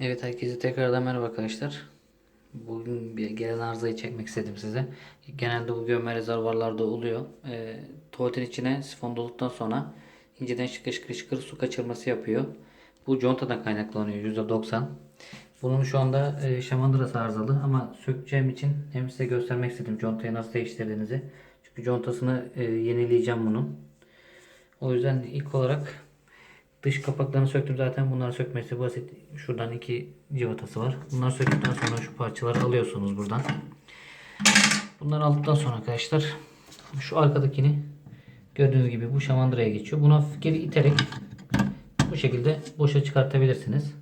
Evet herkese tekrardan merhaba arkadaşlar. Bugün bir gelen arızayı çekmek istedim size. Genelde bu gömme rezervuarlarda oluyor. E, tuvaletin içine sifon dolduktan sonra inceden şıkır şıkır şıkır su kaçırması yapıyor. Bu contadan kaynaklanıyor %90. Bunun şu anda e, şamandırası arızalı ama sökeceğim için hem size göstermek istedim contayı nasıl değiştirdiğinizi. Çünkü contasını e, yenileyeceğim bunun. O yüzden ilk olarak Dış kapaklarını söktüm zaten. Bunları sökmesi basit. Şuradan iki civatası var. Bunları söktükten sonra şu parçaları alıyorsunuz buradan. Bunları aldıktan sonra arkadaşlar şu arkadakini gördüğünüz gibi bu şamandıraya geçiyor. Hafif geri iterek bu şekilde boşa çıkartabilirsiniz.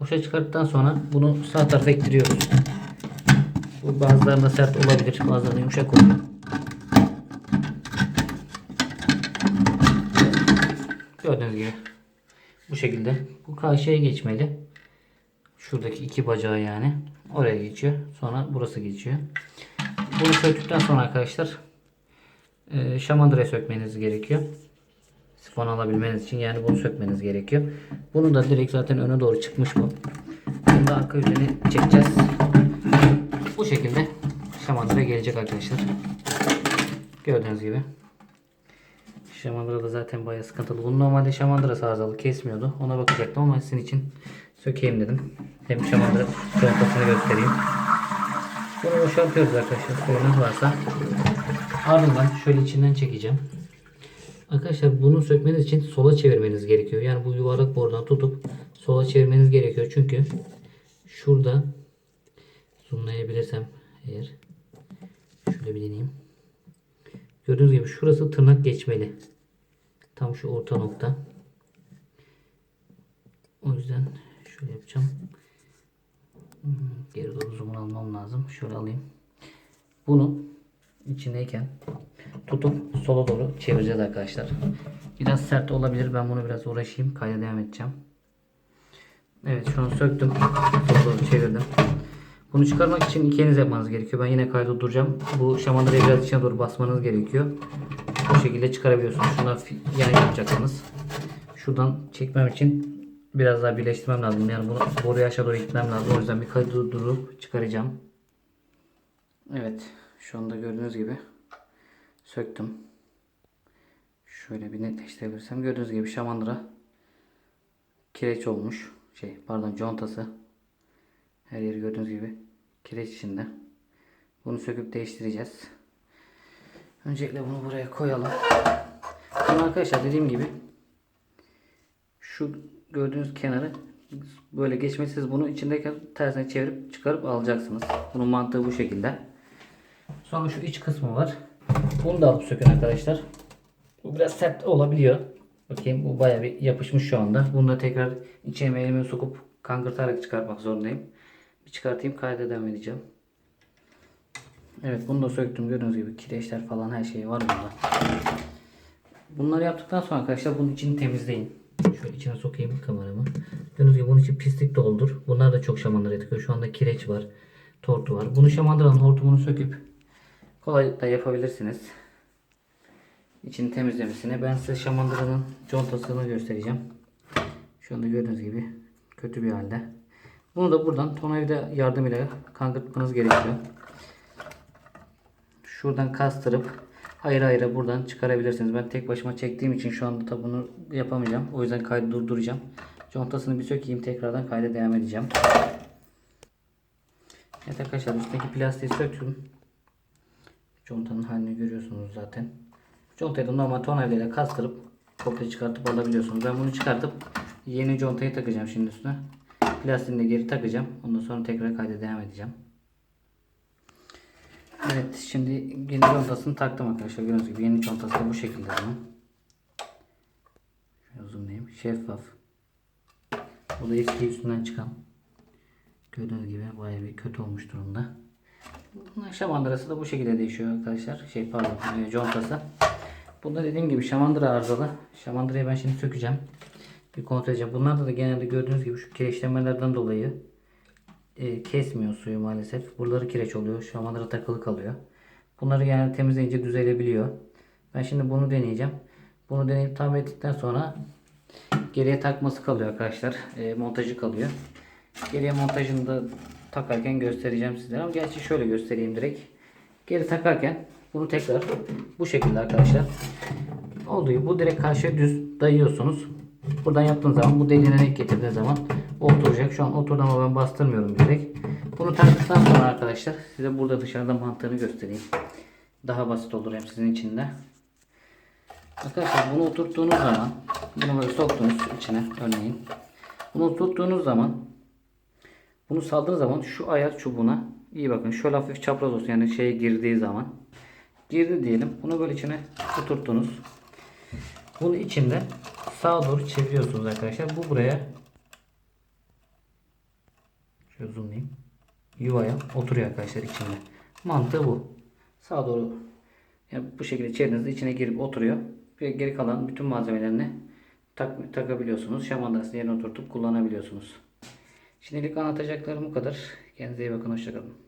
Boşa çıkarttıktan sonra bunu sağ tarafa ittiriyoruz. Bu bazılarında sert olabilir. Bazılarında yumuşak oluyor. Gördüğünüz gibi bu şekilde. Bu karşıya geçmeli. Şuradaki iki bacağı yani. Oraya geçiyor. Sonra burası geçiyor. Bunu söktükten sonra arkadaşlar e, şamandıraya sökmeniz gerekiyor. Sifon alabilmeniz için yani bunu sökmeniz gerekiyor. Bunu da direkt zaten öne doğru çıkmış bu. Da arka yüzünü çekeceğiz. Bu şekilde şamandıra gelecek arkadaşlar. Gördüğünüz gibi. Şamandıra da zaten bayağı sıkıntılı. Bunun normalde şamandıra arızalı kesmiyordu. Ona bakacaktım ama sizin için sökeyim dedim. Hem şamandıra contasını göstereyim. Bunu boşaltıyoruz arkadaşlar. Sorunuz varsa. Ardından şöyle içinden çekeceğim. Arkadaşlar bunu sökmeniz için sola çevirmeniz gerekiyor. Yani bu yuvarlak bordan tutup sola çevirmeniz gerekiyor. Çünkü şurada zoomlayabilirsem eğer şöyle bir deneyeyim. Gördüğünüz gibi şurası tırnak geçmeli. Tam şu orta nokta. O yüzden şöyle yapacağım. Geri doğru zoom almam lazım. Şöyle alayım. Bunu içindeyken tutup sola doğru çevireceğiz arkadaşlar. Biraz sert olabilir. Ben bunu biraz uğraşayım. Kayda devam edeceğim. Evet şu an söktüm. Bunu çıkarmak için iki eliniz yapmanız gerekiyor. Ben yine kayda duracağım. Bu şamandırayı biraz içine doğru basmanız gerekiyor. Bu şekilde çıkarabiliyorsunuz. Şundan yani yapacaksınız. Şuradan çekmem için biraz daha birleştirmem lazım. Yani bunu boruyu aşağı doğru itmem lazım. O yüzden bir kayda durup çıkaracağım. Evet. Şu anda gördüğünüz gibi söktüm. Şöyle bir netleştirebilirsem. Gördüğünüz gibi şamandıra kireç olmuş. Şey pardon contası. Her yeri gördüğünüz gibi kireç içinde. Bunu söküp değiştireceğiz. Öncelikle bunu buraya koyalım. Şimdi arkadaşlar dediğim gibi şu gördüğünüz kenarı böyle geçmesi siz bunu içindeyken tersine çevirip çıkarıp alacaksınız. Bunun mantığı bu şekilde. Sonra şu iç kısmı var. Bunu da alıp sökün arkadaşlar. Bu biraz sert olabiliyor. Bakayım bu bayağı bir yapışmış şu anda. Bunu da tekrar içine elimi sokup kangırtarak çıkartmak zorundayım. Bir çıkartayım kayda devam edeceğim. Evet bunu da söktüm. Gördüğünüz gibi kireçler falan her şey var bunda. Bunları yaptıktan sonra arkadaşlar bunun içini temizleyin. Şöyle içine sokayım kameramı. Gördüğünüz gibi bunun için pislik doldur. Bunlar da çok şamandıra tıkıyor. Şu anda kireç var. Tortu var. Bunu şamandıranın hortumunu söküp kolaylıkla yapabilirsiniz. İçini temizlemesine. Ben size şamandıranın contasını göstereceğim. Şu anda gördüğünüz gibi kötü bir halde. Bunu da buradan tornavida yardımıyla kangırtmanız gerekiyor. Şuradan kastırıp ayrı ayrı buradan çıkarabilirsiniz. Ben tek başıma çektiğim için şu anda da bunu yapamayacağım. O yüzden kaydı durduracağım. Contasını bir sökeyim. Tekrardan kayda devam edeceğim. Evet arkadaşlar üstteki plastiği söktüm. Contanın halini görüyorsunuz zaten. Contayı da normal tornavidayla kastırıp komple çıkartıp alabiliyorsunuz. Ben bunu çıkartıp yeni contayı takacağım şimdi üstüne. Plastiğini de geri takacağım. Ondan sonra tekrar kayda devam edeceğim. Evet şimdi yeni contasını taktım arkadaşlar. Gördüğünüz gibi yeni contası da bu şekilde bunun. Şöyle zoomlayayım. Şeffaf. Bu da eski üstünden çıkan. Gördüğünüz gibi bayağı bir kötü olmuş durumda. Şamandırası da bu şekilde değişiyor arkadaşlar. Şey pardon e, contası. Bunda dediğim gibi şamandıra arızalı. Şamandırayı ben şimdi sökeceğim. Bir kontrol edeceğim. Bunlarda da genelde gördüğünüz gibi şu kireçlemelerden dolayı e, kesmiyor suyu maalesef. Buraları kireç oluyor. Şamandıra takılı kalıyor. Bunları genelde temizleyince düzelebiliyor. Ben şimdi bunu deneyeceğim. Bunu deneyip tamir ettikten sonra geriye takması kalıyor arkadaşlar. E, montajı kalıyor. Geriye montajını da takarken göstereceğim sizlere ama gerçi şöyle göstereyim direkt. Geri takarken bunu tekrar bu şekilde arkadaşlar. Olduğu gibi bu direkt karşıya düz dayıyorsunuz. Buradan yaptığınız zaman bu deliğine denk getirdiğiniz zaman oturacak. Şu an oturdu ama ben bastırmıyorum direkt. Bunu taktıktan sonra arkadaşlar size burada dışarıda mantığını göstereyim. Daha basit olur hem sizin için de. Arkadaşlar bunu oturttuğunuz zaman bunu böyle soktunuz içine örneğin. Bunu tuttuğunuz zaman bunu saldığınız zaman şu ayar çubuğuna iyi bakın şöyle hafif çapraz olsun yani şeye girdiği zaman girdi diyelim. Bunu böyle içine oturttunuz. Bunu içinde sağa doğru çeviriyorsunuz arkadaşlar. Bu buraya şöyle zoomlayayım. Yuvaya oturuyor arkadaşlar içinde. Mantığı bu. Sağa doğru yani bu şekilde çevirdiğinizde içine girip oturuyor. Ve geri kalan bütün malzemelerini tak, takabiliyorsunuz. Şamandasını yerine oturtup kullanabiliyorsunuz. Şimdilik anlatacaklarım bu kadar. Kendinize iyi bakın. Hoşçakalın.